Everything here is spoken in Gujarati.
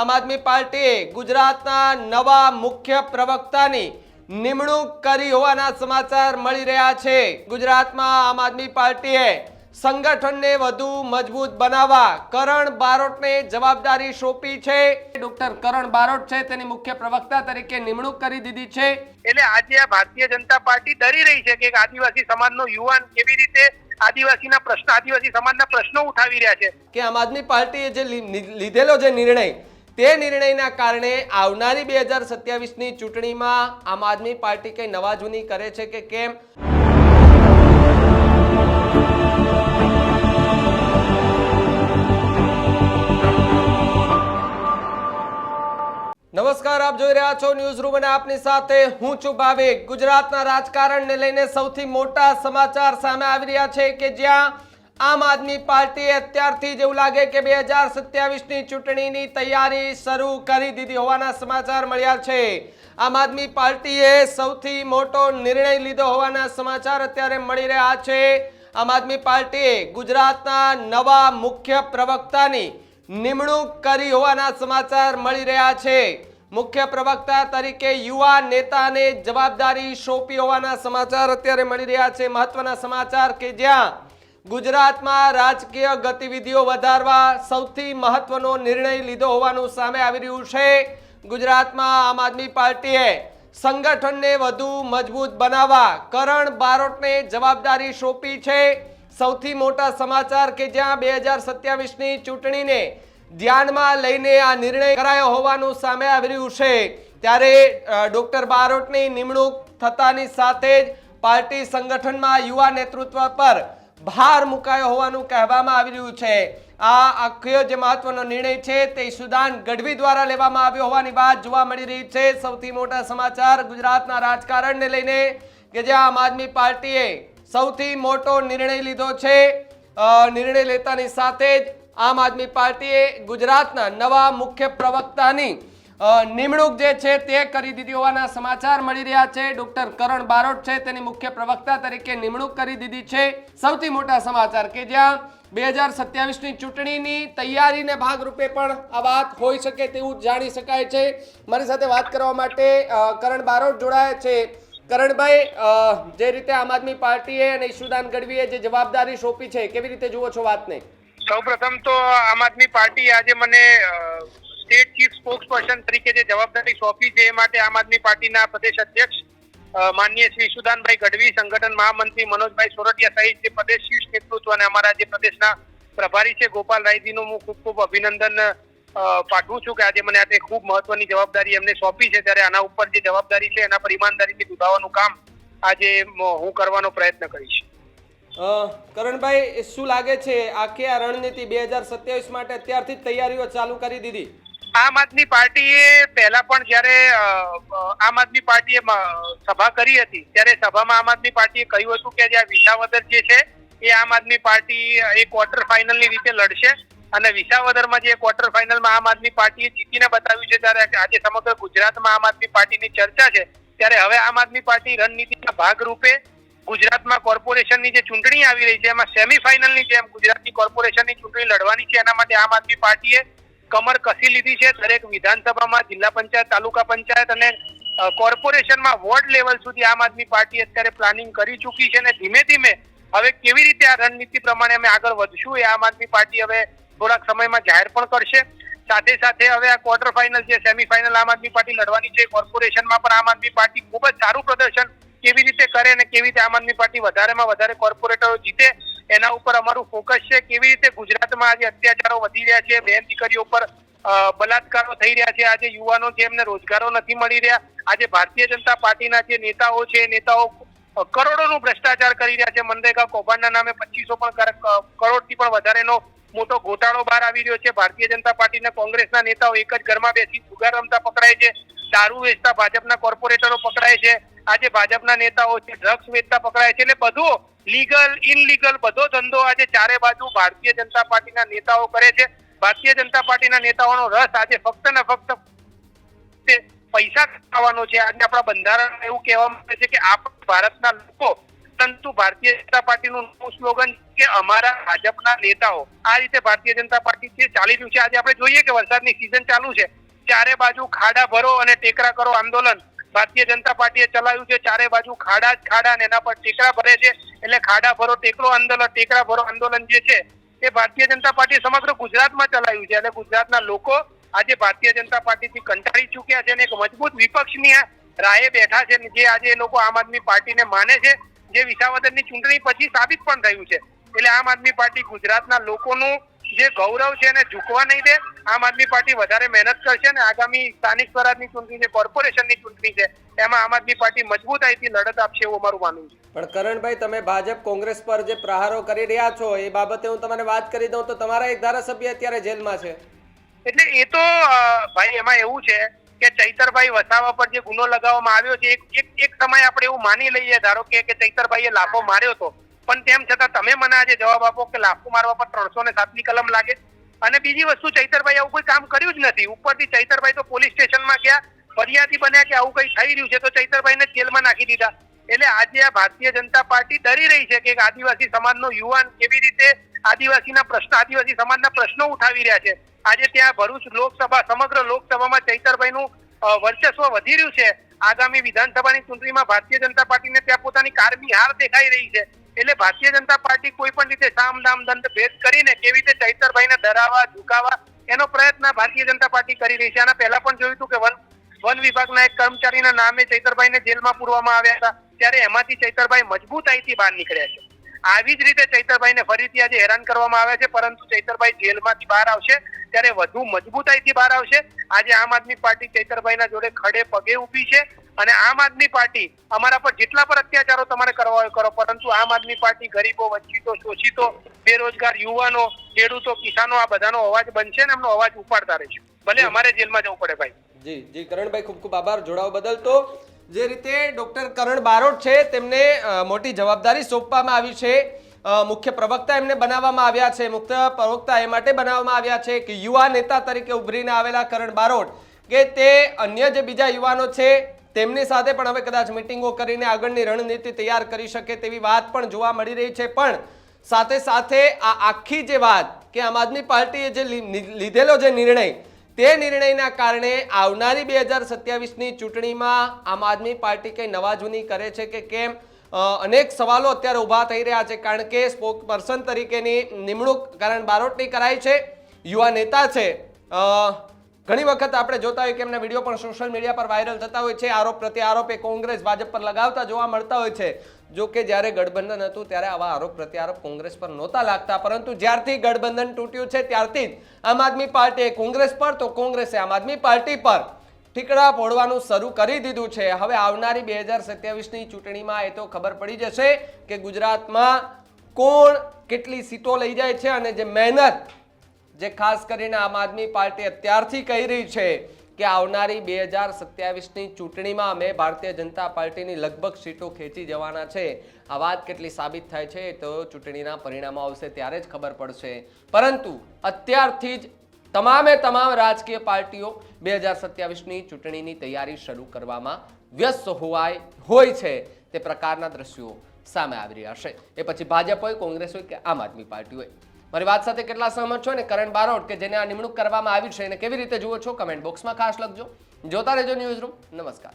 આમ આદમી પાર્ટીએ ગુજરાતના નવા મુખ્ય પ્રવક્તાની નિમણૂક કરી હોવાના સમાચાર મળી રહ્યા છે. ગુજરાતમાં આમ આદમી પાર્ટીએ સંગઠનને વધુ મજબૂત બનાવવા કરણ બારોટને જવાબદારી સોંપી છે. ડોક્ટર કરણ બારોટ છે તેની મુખ્ય પ્રવક્તા તરીકે નિમણૂક કરી દીધી છે. એટલે આજે આ ભારતીય જનતા પાર્ટી ડરી રહી છે કે આદિવાસી સમાજનો યુવાન કેવી રીતે આદિવાસીના પ્રશ્ન આદિવાસી સમાજના પ્રશ્નો ઉઠાવી રહ્યા છે. કે આમ આદમી પાર્ટીએ જે લીધેલો જે નિર્ણય તે નિર્ણયના કારણે આવનારી બે હજાર સત્યાવીસની ચૂંટણીમાં આમ આદમી પાર્ટી કઈ નવા જૂની કરે છે કે કેમ? નમસ્કાર, આપ જોઈ રહ્યા છો ન્યૂઝ રૂમ અને આપની સાથે હું છું ભાવિક. ગુજરાતના રાજકારણને લઈને સૌથી મોટા સમાચાર સામે આવી રહ્યા છે કે જ્યાં આમ આદમી પાર્ટીએ અત્યારથી જ એવું લાગે કે બે હજાર સત્યાવીસની ચૂંટણીની તૈયારી શરૂ કરી દીધી હોવાના સમાચાર મળ્યા છે. આમ આદમી પાર્ટીએ સૌથી મોટો નિર્ણય લીધો હોવાના સમાચાર અત્યારે મળી રહ્યા છે. આમ આદમી પાર્ટીએ ગુજરાતના નવા મુખ્ય પ્રવક્તાની નિમણૂક કરી હોવાના સમાચાર મળી રહ્યા છે. મુખ્ય પ્રવક્તા તરીકે યુવા નેતાને જવાબદારી સોંપી હોવાના સમાચાર અત્યારે મળી રહ્યા છે. મહત્વના સમાચાર કે જ્યાં ગુજરાતમાં રાજકીય ગતિવિધિઓ વધારવા સૌથી મહત્વનો નિર્ણય લીધો હોવાનું સામે આવી રહ્યું છે. ગુજરાતમાં આમ આદમી પાર્ટીએ સંગઠનને વધુ મજબૂત બનાવવા કરણ બારોટને જવાબદારી સોંપી છે. સૌથી મોટા સમાચાર કે જ્યાં બે હજાર સત્યાવીસની ચૂંટણીને ધ્યાનમાં લઈને આ નિર્ણય કરાયો હોવાનું સામે આવી રહ્યું છે. ત્યારે ડૉક્ટર બારોટની નિમણૂક થતાની સાથે જ પાર્ટી સંગઠનમાં યુવા નેતૃત્વ પર ભાર મુકાયો હોવાનું કહેવામાં આવી રહ્યું છે. આ આખો જે મહત્વનો નિર્ણય છે તે સુદાન ગઢવી દ્વારા લેવામાં આવ્યો હોવાની વાત જોવા મળી રહી છે. સૌથી મોટા સમાચાર ગુજરાતના રાજકારણને લઈને કે જે આમ આદમી પાર્ટીએ સૌથી મોટો નિર્ણય લીધો છે. નિર્ણય લેતાની સાથે જ આમ આદમી પાર્ટીએ ગુજરાતના નવા મુખ્ય પ્રવક્તાની નિમણૂક જે છે તે કરી દીધી હોવાના સમાચાર મળી રહ્યા છે. ડોક્ટર કરણ બારોટ છે તેની મુખ્ય પ્રવક્તા તરીકે નિમણૂક કરી દીધી છે. સૌથી મોટા સમાચાર કે જ્યાં બે હજાર સત્યાવીસની ચૂંટણીની તૈયારીને ભાગરૂપે પણ આ વાત હોઈ શકે તેવું જાણી શકાય છે. મારી સાથે વાત કરવા માટે કરણ બારોટ જોડાયા છે. કરણભાઈ જે રીતે આમ આદમી પાર્ટીએ અને ઈશુદાન ગઢવીએ જે જવાબદારી સોંપી છે, કેવી રીતે જુઓ છો વાતને? સૌપ્રથમ તો આમ આદમી પાર્ટી આજે મને સ્ટેટ ચીફ સ્પોક્સ પર્સન તરીકે જે જવાબદારી સોંપી છે, એ માટે આમ આદમી પાર્ટીના પ્રદેશ અધ્યક્ષ માનનીય શ્રી સુદાનભાઈ ગઢવી, સંગઠન મહામંત્રી મનોજભાઈ સોરઠિયા સહિત જે પ્રદેશ શીર્ષ નેતૃત્વ અને અમારા જે પ્રદેશના પ્રભારી છે, ગોપાલ રાયજીનું હું ખૂબ ખૂબ અભિનંદન પાઠવું છું કે આજે મને આજે ખૂબ મહત્વની જવાબદારી એમને સોંપી છે, ત્યારે આના ઉપર જે જવાબદારી છે, એના પર ઈમાનદારીથી નિભાવવાનું કામ આજે હું કરવાનો પ્રયત્ન કરીશ. કરણભાઈ શું લાગે છે? આખી આ રણનીતિ બે હજાર સત્યાવીસ માટે અત્યારથી જ તૈયારીઓ ચાલુ કરી દીધી? આમ આદમી પાર્ટીએ પહેલા પણ જ્યારે આમ આદમી પાર્ટીએ સભા કરી હતી, ત્યારે સભામાં આમ આદમી પાર્ટીએ કહ્યું હતું કે જે આ વિસાવદર જે છે, એ આમ આદમી પાર્ટી એ ક્વાર્ટર ફાઇનલની રીતે લડશે. અને વિસાવદરમાં જે ક્વાર્ટર ફાઇનલમાં આમ આદમી પાર્ટીએ જીતીને બતાવ્યું છે, ત્યારે આજે સમગ્ર ગુજરાતમાં આમ આદમી પાર્ટીની ચર્ચા છે. ત્યારે હવે આમ આદમી પાર્ટી રણનીતિના ભાગરૂપે ગુજરાતમાં કોર્પોરેશનની જે ચૂંટણી આવી રહી છે, એમાં સેમીફાઇનલની જેમ ગુજરાતની કોર્પોરેશનની ચૂંટણી લડવાની છે, એના માટે આમ આદમી પાર્ટીએ કમર કસી લીધી છે દરેક વિધાનસભામાં જિલ્લા પંચાયત, તાલુકા પંચાયત અને કોર્પોરેશનમાં વોર્ડ લેવલ સુધી આમ આદમી પાર્ટી અત્યારે પ્લાનિંગ કરી ચૂકી છે અને ધીમે ધીમે હવે કેવી રીતે આ રણનીતિ પ્રમાણે અમે આગળ વધશું એ આમ આદમી પાર્ટી હવે થોડાક સમયમાં જાહેર પણ કરશે. સાથે સાથે હવે આ ક્વાર્ટર ફાઇનલ છે સેમીફાઇનલ આમ આદમી પાર્ટી લડવાની છે કોર્પોરેશનમાં પણ આમ આદમી પાર્ટી ખૂબ જ સારું પ્રદર્શન કેવી રીતે કરે અને કેવી રીતે આમ આદમી પાર્ટી વધારેમાં વધારે કોર્પોરેટરો જીતે એના ઉપર અમારું ફોકસ છે કેવી રીતે ગુજરાતમાં આજે અત્યાચારો વધી રહ્યા છે બેન દીકરીઓ પર અ, બલાત્કારો થઈ રહ્યા છે આજે યુવાનો છે એમને રોજગારો નથી મળી રહ્યા આજે ભારતીય જનતા પાર્ટીના જે નેતાઓ છે નેતાઓ કરોડોનું ભ્રષ્ટાચાર કરી રહ્યા છે મનરેગા કૌભાંડના નામે પચીસો પણ કરોડથી પણ વધારેનો મોટો ગોટાળો બહાર આવી રહ્યો છે ભારતીય જનતા પાર્ટીના કોંગ્રેસના નેતાઓ એક જ ઘરમાં બેસી જુગાર રમતા પકડાય છે દારૂ વેચતા ભાજપના કોર્પોરેટરો પકડાય છે આજે ભાજપના નેતાઓ છે ડ્રગ્સ વેચતા પકડાય છે, એટલે બધું લીગલ ઇનલીગલ બધો ધંધો આજે ચારે બાજુ ભારતીય જનતા પાર્ટીના નેતાઓ કરે છે. ભારતીય જનતા પાર્ટીના નેતાઓનો રસ આજે ફક્ત ને ફક્ત પૈસા કમાવાનો છે. આજે આપણા બંધારણ એવું કહેવામાં આવે છે કે આપ ભારતના લોકો, પરંતુ ભારતીય જનતા પાર્ટીનું નવું સ્લોગન કે અમારા ભાજપના નેતાઓ, આ રીતે ભારતીય જનતા પાર્ટી જે ચાલી રહ્યું છે. આજે આપણે જોઈએ કે વરસાદની સિઝન ચાલુ છે. ચારે બાજુ ખાડા ભરો અને ટેકરા કરો આંદોલન. ભારતીય જનતા પાર્ટીએ ચલાવ્યું છે. ચારે બાજુ ખાડા જ ખાડા ને એના પર ટેકરા ભરે છે. એટલે ખાડા ભરો, ટેકરો આંદોલન, ટેકરા ભરો આંદોલન જે છે, એ ભારતીય જનતા પાર્ટી સમગ્ર ગુજરાતમાં ચલાવ્યું છે. અને ગુજરાતના લોકો આજે ભારતીય જનતા પાર્ટીથી કંટાળી ચૂક્યા છે અને એક મજબૂત વિપક્ષની રાહે બેઠા છે જે આજે એ લોકો આમ આદમી પાર્ટીને માને છે, જે વિસાવદરની ચૂંટણી પછી સાબિત પણ થયું છે. એટલે આમ આદમી પાર્ટી ગુજરાતના લોકોનું જે ગૌરવ છે એને ઝૂકવા નહીં દે. આમ આદમી પાર્ટી વધારે મહેનત કરશે અને આગામી સ્થાનિક સ્વરાજની ચૂંટણી છે કોર્પોરેશનની ચૂંટણી છે એમાં આમ આદમી પાર્ટી મજબૂતાઈથી લડત આપશે એવું અમારું માનવું છે. પણ કરણભાઈ તમે ભાજપ કોંગ્રેસ પર જે પ્રહારો કરી રહ્યા છો એ બાબતે હું તમને વાત કરી દઉં તો તમારા એક ધારાસભ્ય અત્યારે જેલમાં છે. એટલે એ તો ભાઈ એમાં એવું છે કે ચૈતરભાઈ વસાવા પર જે ગુનો લગાવવામાં આવ્યો છે એક એક સમય આપણે એવું માની લઈએ ધારો કે કે ચૈતરભાઈએ લાફો માર્યો હતો પણ તેમ છતાં તમે મને આજે જવાબ આપો કે લાફો મારવા પર ત્રણસો ને સાતની કલમ લાગે. અને બીજી વસ્તુ, ચૈતરભાઈ આવું કોઈ કામ કર્યું જ નથી. ઉપરથી ચૈતરભાઈ તો પોલીસ સ્ટેશનમાં ગયા, ફરિયાદી બન્યા કે આવું કઈ થઈ રહ્યું છે તો ચૈતરભાઈને જેલમાં નાખી દીધા. એટલે આજે આ ભારતીય જનતા પાર્ટી ડરી રહી છે કે આદિવાસી સમાજનો યુવાન કેવી રીતે આદિવાસીના પ્રશ્ન, આદિવાસી સમાજના પ્રશ્નો ઉઠાવી રહ્યા છે. આજે ત્યાં ભરૂચ લોકસભા, સમગ્ર લોકસભામાં ચૈતરભાઈનું વર્ચસ્વ વધી રહ્યું છે. આગામી વિધાનસભાની ચૂંટણીમાં ભારતીય જનતા પાર્ટીને ત્યાં પોતાની કારમી હાર દેખાઈ રહી છે. એટલે ભારતીય જનતા પાર્ટી કોઈ પણ રીતે સામ, દામ, દંડ, ભેદ કરીને કેવી રીતે ચૈતરભાઈને ડરાવવા, ઝુકાવવા, એનો પ્રયત્ન ભારતીય જનતા પાર્ટી કરી રહી છે. આના પહેલા પણ જોયું હતું કે વન વન વિભાગના એક કર્મચારીના નામે ચૈતરભાઈને જેલમાં પૂરવામાં આવ્યા હતા. ત્યારે એમાંથી ચૈતરભાઈ મજબૂતાઈથી બહાર નીકળ્યા છે. આવી જ રીતે ચૈતરભાઈને ફરીથી આજે હેરાન કરવામાં આવ્યા છે. પરંતુ ચૈતરભાઈ જેલમાંથી બહાર આવશે. ત્યારે વધુ મજબૂતાઈથી બહાર આવશે. આજે આમ આદમી પાર્ટી ચૈતરભાઈના જોડે ખડે પગે ઊભી છે. અને આમ આદમી પાર્ટી અમારા પર જેટલા પર અત્યાચારો તમારે કરવા હોય કરો પરંતુ આમ આદમી પાર્ટી ગરીબો વંચિતો શોષિતો બેરોજગાર યુવાનો ખેડૂતો કિસાનો આ બધાનો અવાજ બનશે ને એમનો અવાજ ઉપાડતા રહેશે. ભલે અમારે જેલમાં જવું પડે ભાઈ. જી જી કરણભાઈ ખૂબ ખૂબ આભાર. જોડાવ બદલ તો જે રીતે ડોક્ટર કરણ બારોટ છે તેમને મોટી જવાબદારી સોંપવામાં આવી છે. મુખ્ય પ્રવક્તા એમને બનાવવામાં આવ્યા છે. મુખ્ય પ્રવક્તા એ માટે બનાવવામાં આવ્યા છે કે યુવા નેતા તરીકે ઉભરીને આવેલા કરણ બારોટ કે તે અન્ય જે બીજા યુવાનો છે તેમની સાથે પણ હવે કદાચ મિટિંગો કરીને આગળની રણનીતિ તૈયાર કરી શકે તેવી વાત પણ જોવા મળી રહી છે. પણ સાથે સાથે આ આખી જે વાત કે આમ આદમી પાર્ટીએ જે લીધેલો જે નિર્ણય, તે નિર્ણયના કારણે આવનારી બે હજાર સત્યાવીસની ચૂંટણીમાં આમ આદમી પાર્ટી કંઈ નવાજૂની કરે છે કે કેમ? અનેક સવાલો અત્યારે ઊભા થઈ રહ્યા છે, કારણ કે સ્પોક પર્સન તરીકેની નિમણૂક કરણ બારોટની કરાઈ છે. યુવા નેતા છે ઘણી વખત આપણે જોતા હોય કે એમના વીડિયો પણ સોશિયલ મીડિયા પર વાયરલ થતા હોય છે. આરોપ પ્રત્યે આરોપ એ કોંગ્રેસ ભાજપ પર લગાવતા જોવા મળતા હોય છે. જો કે જ્યારે ગઠબંધન હતું ત્યારે આવા આરોપ પ્રત્યારોપ કોંગ્રેસ પર નહોતા લાગતા. પરંતુ જ્યારથી ગઠબંધન તૂટ્યું છે, ત્યારથી જ આમ આદમી પાર્ટીએ કોંગ્રેસ પર, તો કોંગ્રેસે આમ આદમી પાર્ટી પર ઠીકડા ફોડવાનું શરૂ કરી દીધું છે. હવે આવનારી બે હજાર સત્યાવીસની ચૂંટણીમાં એ તો ખબર પડી જશે કે ગુજરાતમાં કોણ કેટલી સીટો લઈ જાય છે અને જે મહેનત જે ખાસ કરીને આમ આદમી પાર્ટી અત્યારથી કહી રહી છે કે આવનારી બે હજાર સત્યાવીસની ચૂંટણીમાં અમે ભારતીય જનતા પાર્ટીની લગભગ સીટો ખેંચી જવાના છે. આ વાત કેટલી સાબિત થાય છે તો ચૂંટણીના પરિણામો આવશે ત્યારે જ ખબર પડશે. પરંતુ અત્યારથી જ તમામે તમામ રાજકીય પાર્ટીઓ બે હજાર સત્યાવીસની ચૂંટણીની તૈયારી શરૂ કરવામાં વ્યસ્ત હોવાય, હોય છે તે પ્રકારના દ્રશ્યો સામે આવી રહ્યા છે. એ પછી ભાજપ હોય, કોંગ્રેસ હોય કે આમ આદમી પાર્ટી હોય. મારી વાત સાથે કેટલા સહમત છો? ને કરણ બારોટ, કે જેને આ નિમણૂક કરવામાં આવી છે, એને કેવી રીતે જુઓ છો? કમેન્ટ બોક્સમાં ખાસ લખજો. જોતા રહેજો ન્યૂઝ રૂમ. નમસ્કાર.